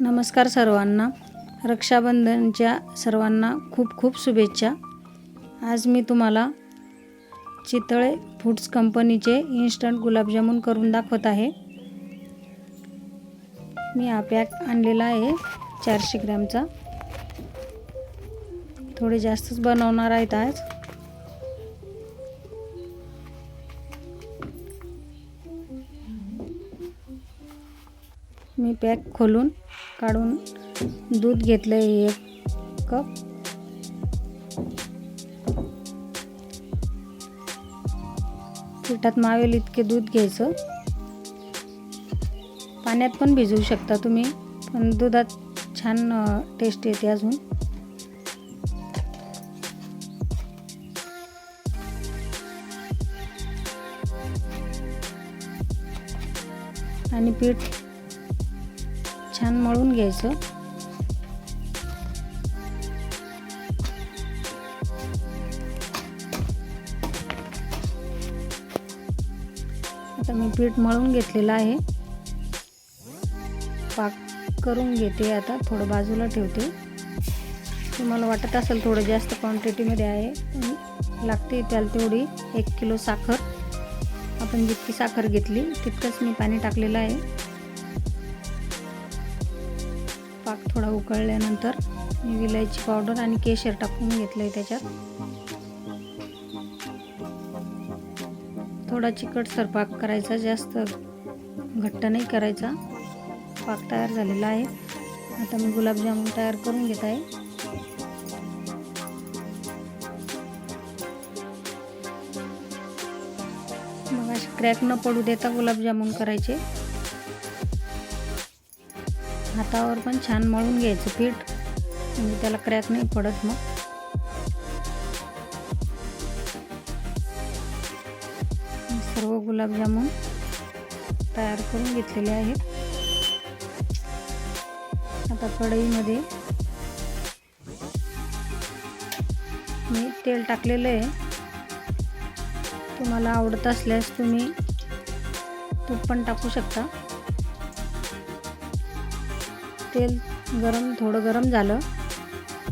नमस्कार सर्वांना. रक्षाबंधनच्या सर्वांना खूप खूप शुभेच्छा. आज मी तुम्हाला चितळे फूड्स कंपनीचे इन्स्टंट गुलाबजामुन करून दाखवत आहे. मी हा पॅक आणलेला आहे चारशे ग्रॅमचा. थोडे जास्तच बनवणार आहेत आज. मी पॅक खोलून काढून दूध घेतलं आहे एक कप. पिठात मावेल इतके दूध घ्यायचं. पाण्यात पण भिजवू शकता तुम्ही पण दुधात छान टेस्ट येते अजून. आणि पीठ छान मळून घ्यायचं. आता मी पीठ मळून घेतलेलं आहे. पाक करून घेते आता थोडं बाजूला ठेवते. तुम्हाला वाटत असेल थोडं जास्त क्वांटिटीमध्ये आहे लागते त्याला तेवढी एक किलो साखर. आपण जितकी साखर घेतली तितकंच मी पाणी टाकलेलं आहे. पाक थोडा उकळल्यानंतर मी विलायची पावडर आणि केशर टाकून घेतलं आहे त्याच्यात. थोडा चिकटसर पाक करायचा जास्त घट्ट नाही करायचा. पाक तयार झालेला आहे. आता मी गुलाबजामुन तयार करून घेत आहे. मग अशी क्रॅक न पडू देता गुलाबजामुन करायचे. हातावर पण छान मळून घ्यायचं पीठ. म्हणजे त्याला क्रॅक नाही पडत मग. सर्व गुलाबजामुन तयार करून घेतलेले आहेत. आता कढईमध्ये मी तेल टाकलेलं आहे. तुम्हाला आवडत असल्यास तुम्ही तूप पण टाकू शकता. तेल गरम थोडं गरम झालं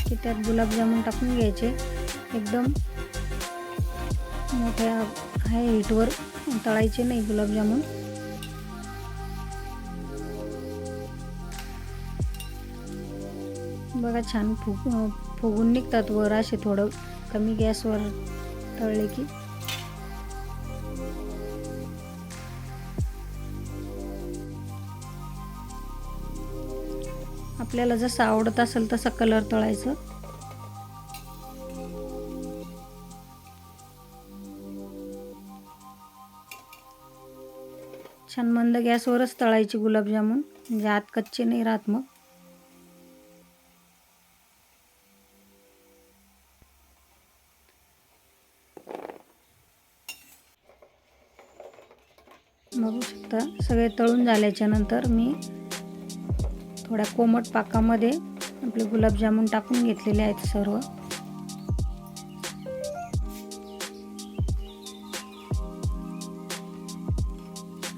की त्यात गुलाबजामुन टाकून घ्यायचे. एकदम मोठ्या हाय हीटवर तळायचे नाही गुलाबजामुन बघा छान फुग फुगून निघतात वर असे थोडं कमी गॅसवर तळले की. आपल्याला जसं आवडत असेल तसा कलर तळायचं छान मंद गॅसवरच तळायची गुलाबजामुन म्हणजे आत कच्चे नाही राहत मग. बघू शकता सगळे तळून झाल्याच्यानंतर मी थोड्या कोमट पाकामध्ये आपले गुलाबजामुन टाकून घेतलेले आहेत सर्व.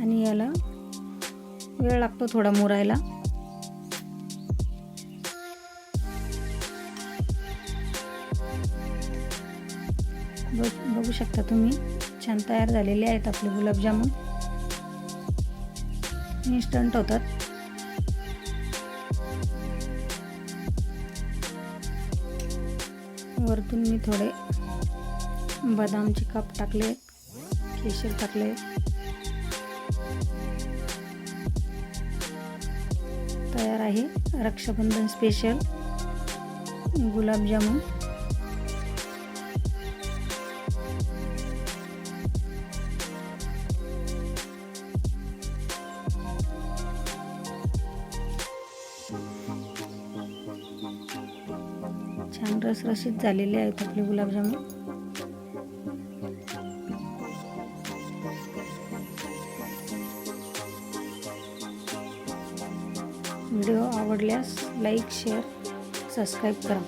आणि याला वेळ लागतो थोडा मुरायला. बघू शकता तुम्ही छान तयार झालेले आहेत आपले गुलाबजामुन. इन्स्टंट होतात. वरतून मी थोडे बदामचे काप टाकले केशर टाकले. तयार आहे रक्षाबंधन स्पेशल गुलाबजामुन. छान रसरशीत झालेले आहेत आपले गुलाबजामुन. व्हिडिओ आवडल्यास लाईक शेअर सबस्क्राईब करा.